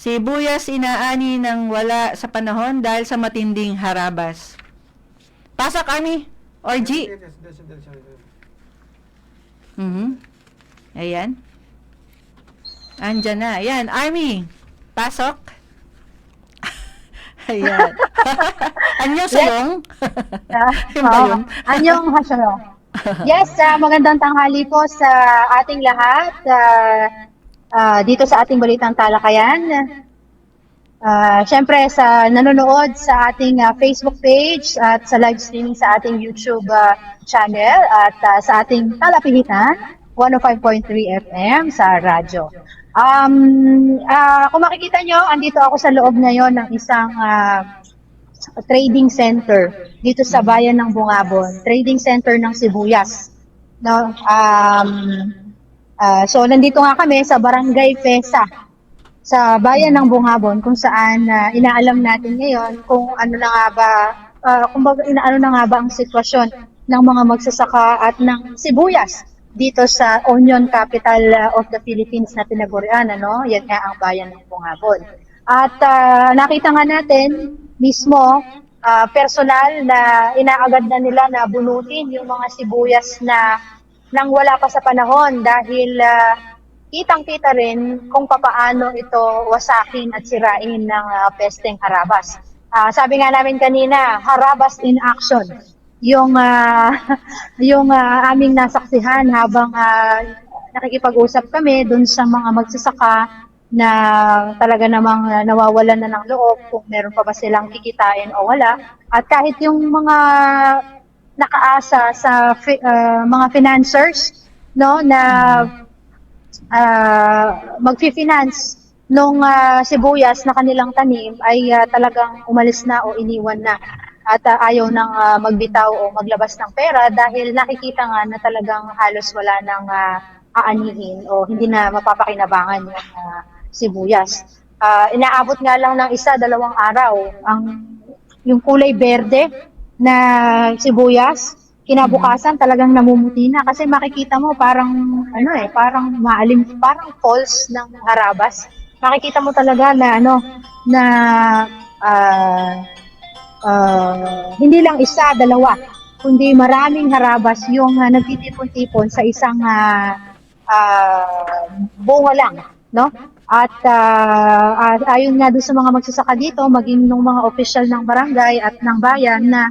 Sibuyas inaani ng wala sa panahon dahil sa matinding harabas. Pasok, Army. Or G. Mhm. Ayan. Andyan na. Ayan, Army. Pasok. Ayan. Anyo salong. Yun ba yun? Anyong hasyo. Yes, ah, magandang tanghali po sa ating lahat. ah, ah, dito sa ating Balitang Talakayan. Ah, Siyempre sa nanonood sa ating ah, Facebook page at sa live streaming sa ating YouTube ah, channel at ah, sa ating talapihitan 105.3 FM sa radyo. Um, ah, kung makikita nyo, andito ako sa loob ngayon ng isang ah, trading center dito sa bayan ng Bungabon, trading center ng Sibuyas. No, um, ah, so nandito nga kami sa Barangay Pesa sa bayan ng Bungabon kung saan ah, inaalam natin ngayon kung ano na nga ba uh, kumbaga inaano na nga ba ang sitwasyon ng mga magsasaka at ng sibuyas dito sa Onion Capital of the Philippines na tinagurian ano? Yan nga ang bayan ng Bungabon. At ah, nakita nga natin mismo ah, personal na inaagad na nila na bunutin yung mga sibuyas na nang wala pa sa panahon dahil ah, kitang-kita rin kung papaano ito wasakin at sirain ng ah, pesteng harabas. Ah, sabi nga namin kanina, harabas in action. Yung ah, yung ah, aming nasaksihan habang ah, nakikipag-usap kami dun sa mga magsasaka na talaga namang nawawalan na ng loob kung meron pa ba silang kikitain o wala. At kahit yung mga nakaasa sa ah, mga financiers no na ah magfi-finance nung ah, sibuyas na kanilang tanim ay ah, talagang umalis na o iniwan na at ah, ayaw nang ah, magbitaw o maglabas ng pera dahil nakikita nga na talagang halos wala nang ah, aanihin o hindi na mapapakinabangan yung ah, sibuyas. Ah, inaabot nga lang ng isa, dalawang araw ang yung kulay berde na sibuyas kinabukasan talagang namumuti na. Kasi makikita mo parang ano eh parang maalim parang falls ng harabas. Makikita mo talaga na ano na ah, ah, hindi lang isa dalawa. Kundi maraming harabas yung uh, nagtitipon-tipon sa isang ah, ah, bunga lang no at ah, ah, ayon nga doon sa mga magsasaka dito maging ng mga official ng barangay at ng bayan na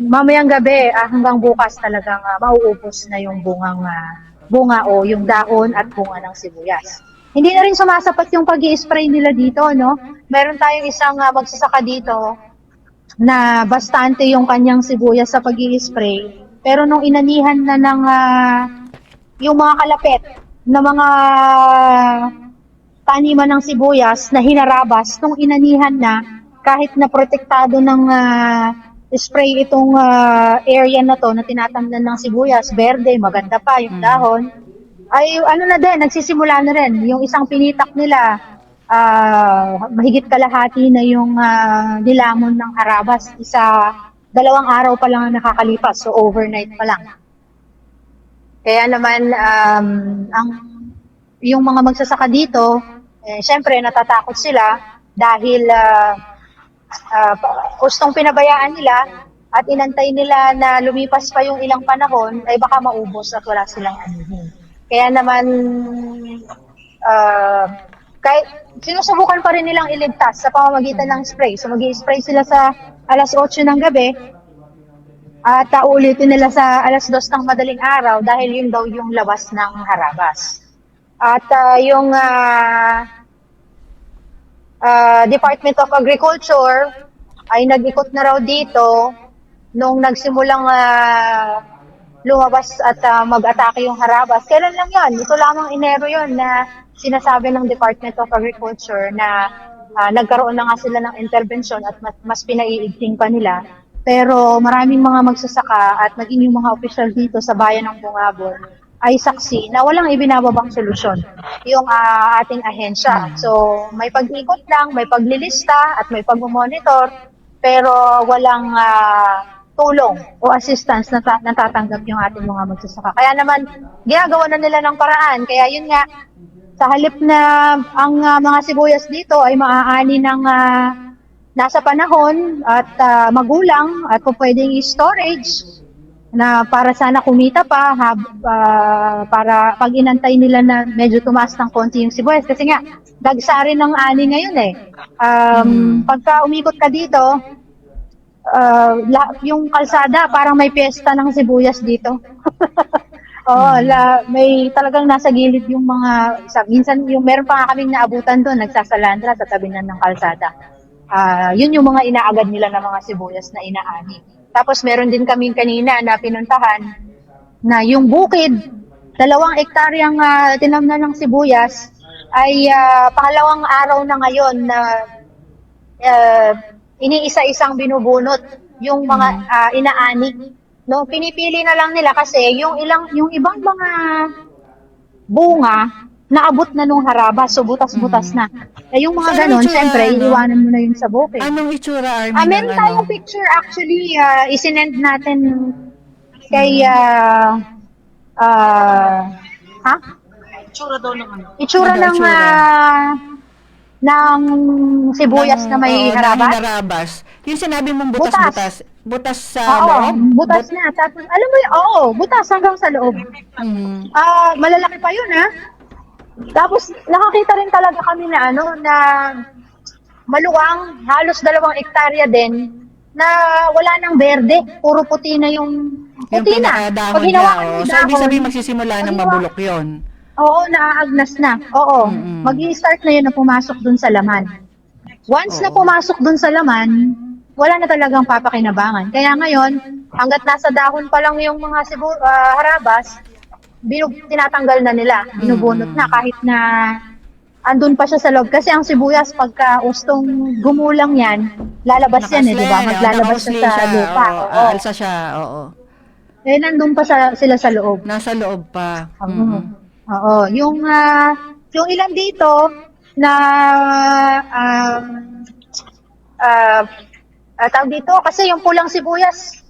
mamayang gabi ah, hanggang bukas talagang uh, mauubos na yung bungang ah, bunga o yung daon at bunga ng sibuyas. Hindi na rin sumasapat yung pag spray nila dito, no? Meron tayong isang ah, magsasaka dito na bastante yung kanyang sibuyas sa pag spray pero nung inanihan na ng ah, yung mga kalapet na mga taniman ng sibuyas na hinarabas nung inanihan na kahit na protektado ng ah, spray itong ah, area na to na tinatamnan ng sibuyas, berde, maganda pa yung dahon, ay ano na din, nagsisimula na rin. Yung isang pinitak nila, ah, mahigit kalahati na yung ah, nilamon ng harabas. Isa, dalawang araw pa lang ang nakakalipas, so overnight pa lang. Kaya naman, um, ang, yung mga magsasaka dito, eh, syempre natatakot sila dahil ah, ah, gustong pinabayaan nila at inantay nila na lumipas pa yung ilang panahon ay baka maubos at wala silang anihin. Kaya naman uh, kahit sinusubukan pa rin nilang iligtas sa pamamagitan ng spray. So mag spray sila sa alas 8 ng gabi at uh, ulitin nila sa alas 2 ng madaling araw dahil yun daw yung labas ng harabas. At uh, yung uh, uh, Department of Agriculture ay nag-ikot na raw dito nung nagsimulang ah, lumabas at ah, mag-atake yung harabas. Kailan lang yon? Ito lamang Enero yon na sinasabi ng Department of Agriculture na ah, nagkaroon na nga sila ng intervention at mas, mas pinaiigting pa nila. Pero maraming mga magsasaka at maging yung mga official dito sa bayan ng Bungabon ay saksi na walang ibinababang solusyon yung ah, ating ahensya. So, may pag-ikot lang, may paglilista at may pag-monitor, pero walang ah, tulong o assistance na ta- natatanggap yung ating mga magsasaka. Kaya naman, ginagawa na nila ng paraan. Kaya yun nga, Sa halip na ang ah, mga sibuyas dito ay maaani ng ah, nasa panahon at ah, magulang at kung pwedeng i-storage na para sana kumita pa hab- ah, para pag inantay nila na medyo tumaas ng konti yung sibuyas kasi nga dagsari ng ani ngayon eh. Um, Mm. Pagka umikot ka dito, ah, la- yung kalsada parang may piyesta ng sibuyas dito. Oo, la, may talagang nasa gilid yung mga, sa, minsan yung meron pa nga kaming naabutan doon, nagsasalandra sa tabi na ng kalsada. Ah, yun yung mga inaagad nila ng mga sibuyas na inaani. Tapos meron din kaming kanina na pinuntahan na yung bukid, dalawang ektaryang uh, tinamnan ng sibuyas ay ah, pangalawang araw na ngayon na uh, iniisa-isang binubunot yung mga ah, inaani. No, pinipili na lang nila kasi yung ilang yung ibang mga bunga naabot na nung harabas, so butas-butas na. Eh, yung mga So, itsura, syempre, ano? iiwanan mo na yun sa bukid. Anong itsura, Army, Ah, ng meron ano? tayong picture actually, ah, isinend natin kay, ah, ah, ha? Itsura daw ng ano. Itsura Ano ng, itsura? ah, ng sibuyas Ng- na may oo, harabas. ng harabas. Yung sinabi mong butas-butas. Butas sa Oo, loob? butas na. Tapos, alam mo yun, oo, butas hanggang sa loob. Mhm. Ah, malalaki pa yun, ha? Tapos, nakakita rin talaga kami na ano, na maluwang, halos dalawang ektarya din, na wala nang berde, puro puti na yung Yung puti na. pinakadahon Pag hinawakan yung So, ibig sabihin magsisimula ng mabulok yon. Oo, naaagnas na. Oo. Mm-mm. mag start na yun na pumasok dun sa laman. Once na Oo. pumasok dun sa laman, wala na talagang papakinabangan. Kaya ngayon, hanggat nasa dahon pa lang yung mga sibu, ah, harabas, binug, tinatanggal na nila. Binubunot na kahit na andun pa siya sa loob. Kasi ang sibuyas, pagka ustong gumulang yan, lalabas yan eh, di ba? Maglalabas siya nakaslay sa lupa. Oo, Oo. aalsa siya, oo. Eh, nandun pa sa, sila sa loob. Nasa loob pa. Oo. Mhm. Oo, yung ah, yung ilan dito na um ah ah, tawag dito kasi yung pulang sibuyas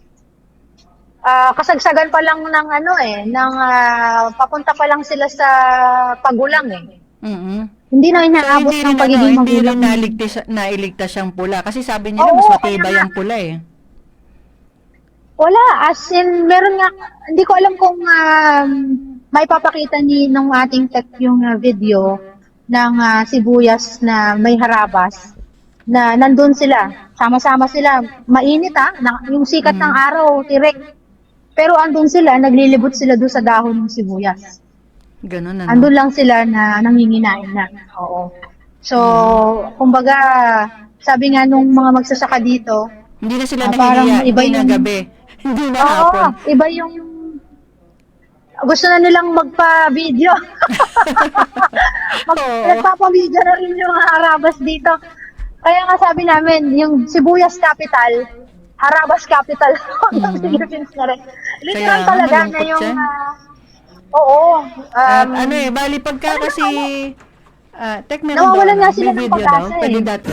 ah, kasagsagan pa lang ng ano eh, ng ah, papunta pa lang sila sa pagulang eh. Mhm. Hindi na So, inaabot hindi ng rin, pagiging ano, hindi rin magulang. nailigtas, nailigtas siyang pula. Kasi sabi nila, Oo, mas matibay ang pula eh. Wala, as in, meron nga, hindi ko alam kung um, may papakita ni nung ating tech yung uh, video ng uh, sibuyas na may harabas na nandun sila, sama-sama sila, mainit ha, na, yung sikat ng araw, tirik. Pero andun sila, naglilibot sila doon sa dahon ng sibuyas. Ganun ano. Andun lang sila na nanginginain na. Oo. So, kumbaga, sabi nga nung mga magsasaka dito, Hindi na sila Ah, parang nahihiya. iba na gabi. Hindi na Oo, hapon. iba yung gusto na nilang magpa-video. Mag, Oo. nagpapa-video na rin yung Harabas dito. Kaya nga sabi namin, yung Sibuyas Capital, Harabas Capital ng Philippines na rin. Literal Mm. Kaya, talaga na malungkot yung... yan. ah, oo. At um, ano eh, bali pagka kasi... Ah, tek meron Nawawalan daw, nga ano, sila may ng video pag-asa daw. Pwede eh. dati.